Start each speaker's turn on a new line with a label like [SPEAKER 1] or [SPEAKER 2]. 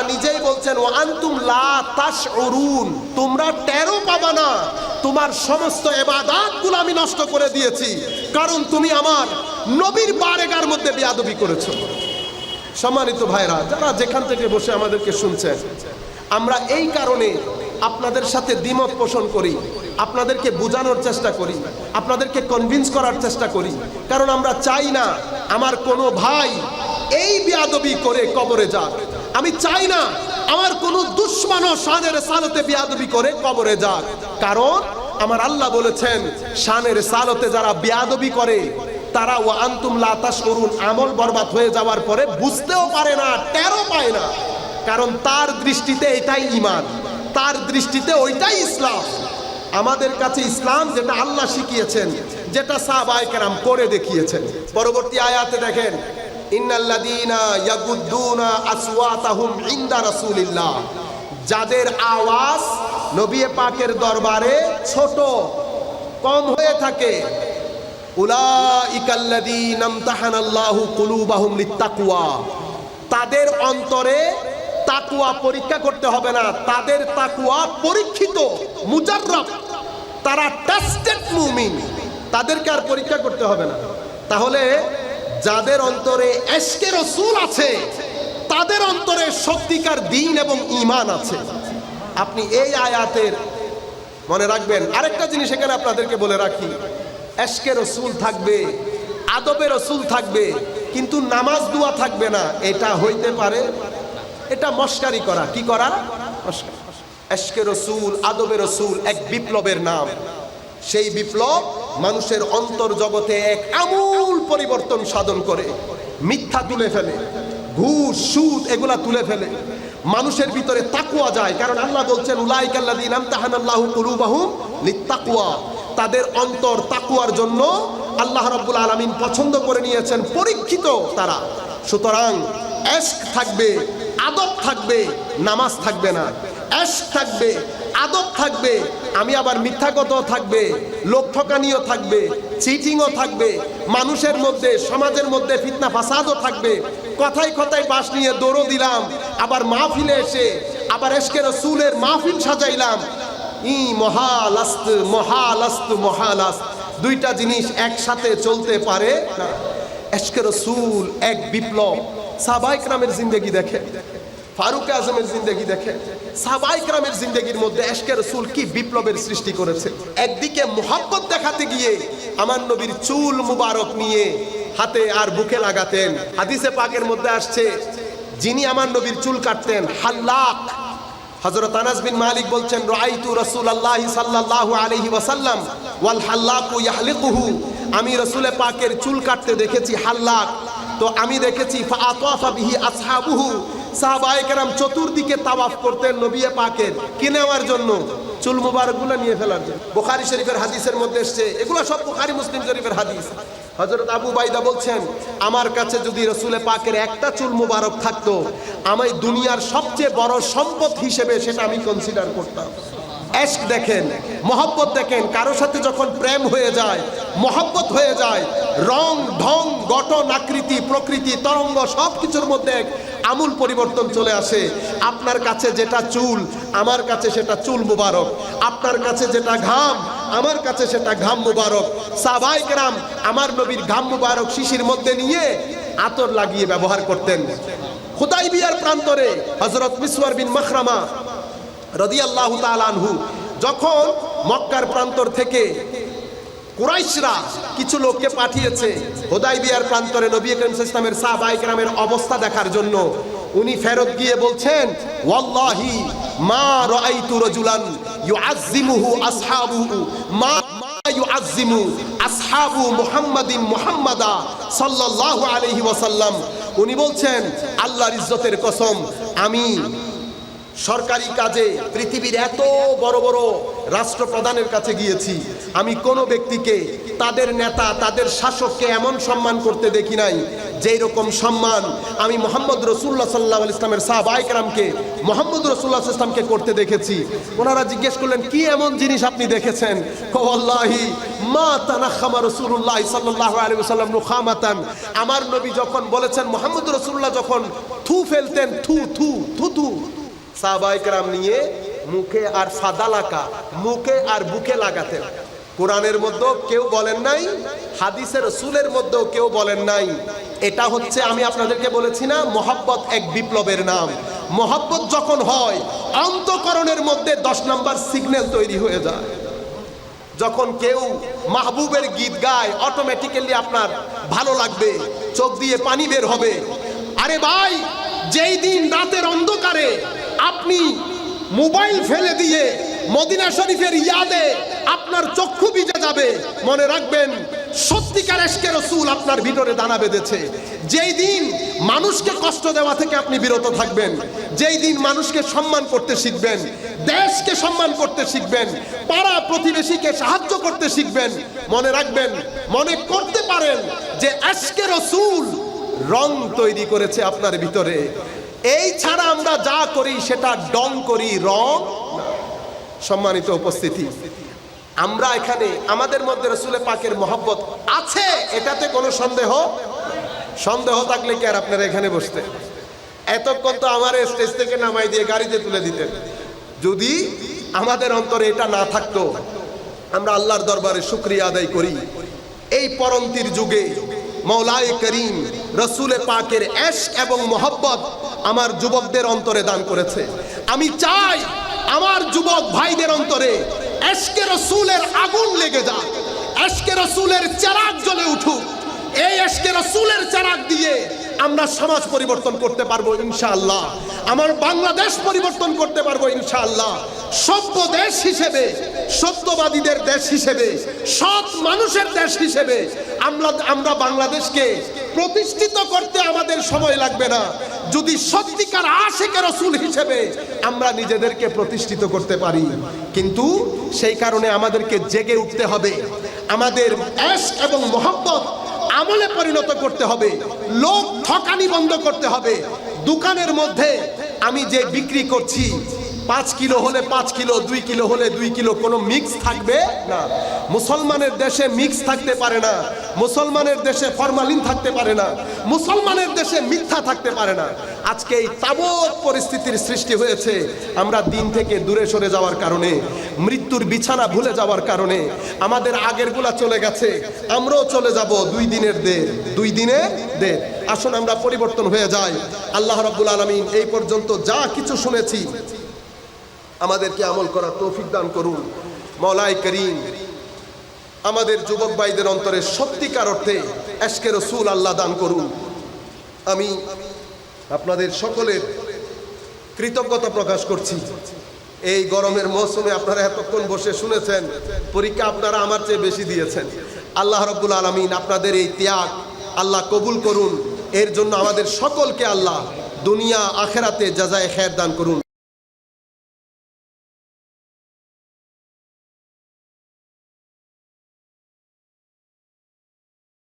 [SPEAKER 1] আল্লাহ নিজেই বলছেন ও আন্তুম লা তাশউরুন, তোমরা টেরও পাবা না। তোমার সমস্ত এবাদাতগুলো আমি নষ্ট করে দিয়েছি, কারণ তুমি আমার নবীর বারেগার মধ্যে বিয়াদবি করেছ। সম্মানিত ভাইরা যারা যেখান থেকে বসে আমাদেরকে শুনছেন, আমরা এই কারণে আপনাদের সাথে দ্বিমত পোষণ করি, আপনাদেরকে বোঝানোর চেষ্টা করি, আপনাদেরকে কনভিন্স করার চেষ্টা করি, কারণ আমরা চাই না আমার কোনো ভাই এই বিয়াদবি করে কবরে যাক। আমি চাই না আমার কোনো দুশ্মনও শানের সালতে বিয়াদবি করে কবরে যাক। কারণ আমার আল্লাহ বলেছেন, শানের সালতে যারা বিয়াদবি করে, তারা ও আন্তুম লাতাস করুন আমল বরবাদ হয়ে যাওয়ার পরে বুঝতেও পারে না, টেরও পায় না। কারণ তার দৃষ্টিতে এটাই ইমান তার দৃষ্টিতে ওইটাই ইসলাম। আমাদের কাছে ইসলাম যেটা আল্লাহ শিখিয়েছেন, যেটা সাহাবায়ে কেরাম করে দেখিয়েছেন। পরবর্তী আয়াতে দেখেন যাদের আওয়াজ নবী পাকের দরবারে ছোট, কম হয়ে থাকে। তাদের অন্তরে তাকুয়া পরীক্ষা করতে হবে না। তাদের তাকুয়া পরীক্ষিত তারা মুমিন। তাদেরকে আর পরীক্ষা করতে হবে না। তাহলে যাদের অন্তরে এশকে রসুল আছে, তাদের অন্তরে সত্যিকার দিন এবং ঈমান আছে। আপনি এই আয়াতের মনে রাখবেন, আরেকটা জিনিস এখানে আপনাদেরকে বলে রাখি, এশকে রসুল থাকবে, আদবে রসুল থাকবে, কিন্তু নামাজ দোয়া থাকবে না, এটা হইতে পারে, এটা মস্কারি করা। কি করা। এশকে রসুল, আদবে রসুল এক বিপ্লবের নাম। সেই বিপ্লব মানুষের অন্তর জগতে এক আমূল পরিবর্তন সাধন করে। মিথ্যা তুলে ফেলে, ঘুষ, সুদ এগুলা তুলে ফেলে। মানুষের ভিতরে তাকুয়া যায়, কারণ আল্লাহ বলছেন উলাইকাল্লাযীনা আমতাহানাল্লাহু কুলুবাহুম লিত্তাকওয়া। তাদের অন্তর তাকুয়ার জন্য আল্লাহ রাব্বুল আলামিন পছন্দ করে নিয়েছেন পরীক্ষিত তারা। সুতরাং থাকবে, আদব থাকবে, নামাজ থাকবে না। থাকবে আদব থাকবে, আমি আবার মিথ্যা থাকবে লোক ঠকানিও থাকবে চিটিংও থাকবে, মানুষের মধ্যে, সমাজের মধ্যে ফিতনা, ফাসাদও থাকবে। কথায় কথায় বাস নিয়ে দৌড়ো দিলাম, আবার মাহফিলে এসে, আবার এসকে রসুলের মাহফিল সাজাইলাম। ই মহালাস্ত মহালাস্ত মহালাস্ত। দুইটা জিনিস একসাথে চলতে পারে না। এসকে রসুল এক বিপ্লব। সাবাইক নামের জিন্দগি দেখে। ফারুক আজমের জিন্দগি দেখে সাবাইক রামের জিন্দগির মধ্যে এশকে রসুল কি বিপ্লবের সৃষ্টি করেছে? একদিকে মোহাব্বত দেখাতে গিয়ে আমার নবীর চুল মুবারক নিয়ে হাতে আর বুকে লাগাতেন। হাদিসে পাকের মধ্যে আসছে, যিনি আমার নবীর চুল কাটতেন, হাল্লাক। হযরত আনাস বিন মালিক বলছেন, রাআইতু রাসূলুল্লাহি সাল্লাল্লাহু আলাইহি ওয়াসাল্লাম, ওয়াল হাল্লাকু ইয়াহলিকুহু। আমি রাসূলে পাকের চুল কাটতে দেখেছি হাল্লাক। তো আমি দেখেছি ফাআতাফা বিহি আসহাবুহু। সাহাবায়ে কেরাম চতুর্দিকে তাওয়াফ করতেন নবী পাকের কিনে নেওয়ার জন্য? চুল মুবারকগুলো নিয়ে ফেলার জন্য। বোখারি শরীফের হাদিসের মধ্যে এসছে, এগুলো সব বোখারি মুসলিম শরীফের হাদিস। হজরত আবু বাইদা বলছেন, আমার কাছে যদি রসুলে পাকের একটা চুল মুবারক থাকতো, আমি দুনিয়ার সবচেয়ে বড় সম্পদ হিসেবে সেটা আমি কনসিডার করতাম। এশক দেখেন, মহব্বত দেখেন কারোর সাথে যখন প্রেম হয়ে যায়, মহব্বত হয়ে যায়, রং, ঢং, গঠন, আকৃতি, প্রকৃতি, তরঙ্গ সব কিছুর মধ্যে এক আমূল পরিবর্তন চলে আসে। আপনার কাছে যেটা চুল, আমার কাছে সেটা চুল মুবারক। আপনার কাছে যেটা ঘাম, আমার কাছে সেটা ঘাম মুবারক। সাবাই গ্রাম আমার নবীর ঘাম মুবারক শিশির মধ্যে নিয়ে আতর লাগিয়ে ব্যবহার করতেন। খুদাই বিয়ার প্রান্তরে হজরত মিসওয়ার বিন মখরামা রদিয়াল্লাহু তাআলাহু যখন মক্কার প্রান্তর থেকে কুরাইশরা কিছু লোককে পাঠিয়েছে হোদাই বিয়ার প্রান্তরে নবী করিম ইসলামের সাহাবাই গ্রামের অবস্থা দেখার জন্য, উনি ফেরত গিয়ে বলছেন, ওয়াল্লাহি মা রাআইতু রাজুলান ইউআজ্জিমুহু আসহাবুহু, মা মা ইউআজ্জিমু আসহাবু মুহাম্মাদিন মুহাম্মাদা সাল্লাল্লাহু আলাইহি ওয়াসাল্লাম। উনি বলছেন, আল্লাহর ইজ্জতের কসম, আমি সরকারি কাজে পৃথিবীর এত বড় বড় রাষ্ট্রপ্রধানের কাছে গিয়েছি। আমি কোনো ব্যক্তিকে, তাদের নেতা, তাদের শাসককে এমন সম্মান করতে দেখি নাই যেই রকম সম্মান আমি মোহাম্মদ রসুল্লাহ সাল্লাহ ইসলামের সাহবাইকরামকে মোহাম্মদ রসুল্লাহ ইসলামকে করতে দেখেছি। ওনারা জিজ্ঞেস করলেন, কি এমন জিনিস আপনি দেখেছেন? মা তানাখামা রসুল্লাহ সাল্লাহ আলী সাল্লাম নুখামাতান আমার নবী যখন বলেছেন, মোহাম্মদ রসুল্লাহ যখন থু ফেলতেন, থু থু থু থু সাহবাইকরাম নিয়ে মুখে আর সাদা লাকা, মুখে আর বুকে লাগাতেন। কোরআনের মধ্যেও কেউ বলেন নাই, হাদিসের সুলের মধ্যেও কেউ বলেন নাই। এটা হচ্ছে আমি আপনাদেরকে বলেছি না, মোহাব্বত এক বিপ্লবের নাম। মোহাব্বত যখন হয়, অন্তকরণের মধ্যে দশ নম্বর সিগন্যাল তৈরি হয়ে যায়। যখন কেউ মাহবুবের গীত গায় অটোমেটিক্যালি আপনার ভালো লাগবে, চোখ দিয়ে পানি বের হবে। আরে ভাই, যেই দিন রাতের অন্ধকারে আপনি মোবাইল ফেলে দিয়ে মদিনা শরীফের ইয়াদে আপনার চক্ষু ভিজে যাবে। মনে রাখবেন, সত্যিকার এসকে রসুল আপনার ভিতরে দানা বেঁধেছে। যেই দিন মানুষকে কষ্ট দেওয়া থেকে আপনি বিরত থাকবেন, যেই দিন মানুষকে সম্মান করতে শিখবেন, দেশকে সম্মান করতে শিখবেন, পাড়া প্রতিবেশীকে সাহায্য করতে শিখবেন, মনে রাখবেন, মনে করতে পারেন যে আজকে রসুল রং তৈরি করেছে আপনার ভিতরে। এই ছাড়া আমরা যা করি সেটা ডং করি, রং সম্মানিত উপস্থিতি, আমরা এখানে আমাদের মধ্যে রসুলে পাকের মহব্বত আছে, এটাতে কোনো সন্দেহ সন্দেহ থাকলে কি আর আপনারা এখানে বসতে? এতক্ষণ তো আমার স্টেজ থেকে নামাই দিয়ে গাড়িতে তুলে দিতেন। যদি আমাদের অন্তরে এটা না থাকতো, আমরা আল্লাহর দরবারে শুক্রিয়া আদায় করি। এই পরন্তির যুগে মৌলায় করিম রসুলে পাকের এশ এবং মোহব্বত আমার যুবকদের অন্তরে দান করেছে। আমি চাই আমার যুবক ভাইদের অন্তরে এশকে রসুলের আগুন লেগে যাক, এশকে রসুলের চেরাগ জ্বলে উঠুক। এই এশকে রসুলের চেরাগ দিয়ে আমরা সমাজ পরিবর্তন করতে পারব ইনশাআল্লাহ। আমার বাংলাদেশ পরিবর্তন করতে পারব ইনশাআল্লাহ। সভ্য দেশ হিসেবে, সত্যবাদীদের দেশ হিসেবে, সৎ মানুষের দেশ হিসেবে আমরা আমরা বাংলাদেশকে প্রতিষ্ঠিত করতে আমাদের সময় লাগবে না। যদি সত্যিকার আশেকের রসুল হিসেবে আমরা নিজেদেরকে প্রতিষ্ঠিত করতে পারি, কিন্তু সেই কারণে আমাদেরকে জেগে উঠতে হবে। আমাদের এশ এবং মোহাম্মত আমলে পরিণত করতে হবে, লোক ঠকানি বন্ধ করতে হবে। দোকানের মধ্যে আমি যে বিক্রি করছি, পাঁচ কিলো হলে পাঁচ কিলো, দুই কিলো হলে দুই কিলো, কোনো মিক্স থাকবে না। মুসলমানের দেশে মিক্স থাকতে পারে না। মুসলমানের দেশে ফরমালিন থাকতে পারে না, মুসলমানের দেশে মিথ্যা থাকতে পারে না। আজকে এই তাবৎ পরিস্থিতির সৃষ্টি হয়েছে। আমরা দিন থেকে দূরে সরে যাওয়ার কারণে, মৃত্যুর বিছানা ভুলে যাওয়ার কারণে, আমাদের আগেরগুলা চলে গেছে, আমরাও চলে যাব দুই দিনের দের দুই দিনে দের আসুন আমরা পরিবর্তন হয়ে যাই। আল্লাহ রাব্বুল আলামিন এই পর্যন্ত যা কিছু শুনেছি, আমাদেরকে আমল করা তৌফিক দান করুন। মৌলাই করিম আমাদের যুবক ভাইদের অন্তরে সত্যিকার অর্থে এশকে রসুল আল্লাহ দান করুন। আমি আপনাদের সকলের কৃতজ্ঞতা প্রকাশ করছি। এই গরমের মৌসুমে আপনারা এতক্ষণ বসে শুনেছেন, পরীক্ষা আপনারা আমার চেয়ে বেশি দিয়েছেন। আল্লাহ রব্বুল আলমিন আপনাদের এই ত্যাগ আল্লাহ কবুল করুন। এর জন্য আমাদের সকলকে আল্লাহ দুনিয়া, আখেরাতে যাজায় খের দান করুন।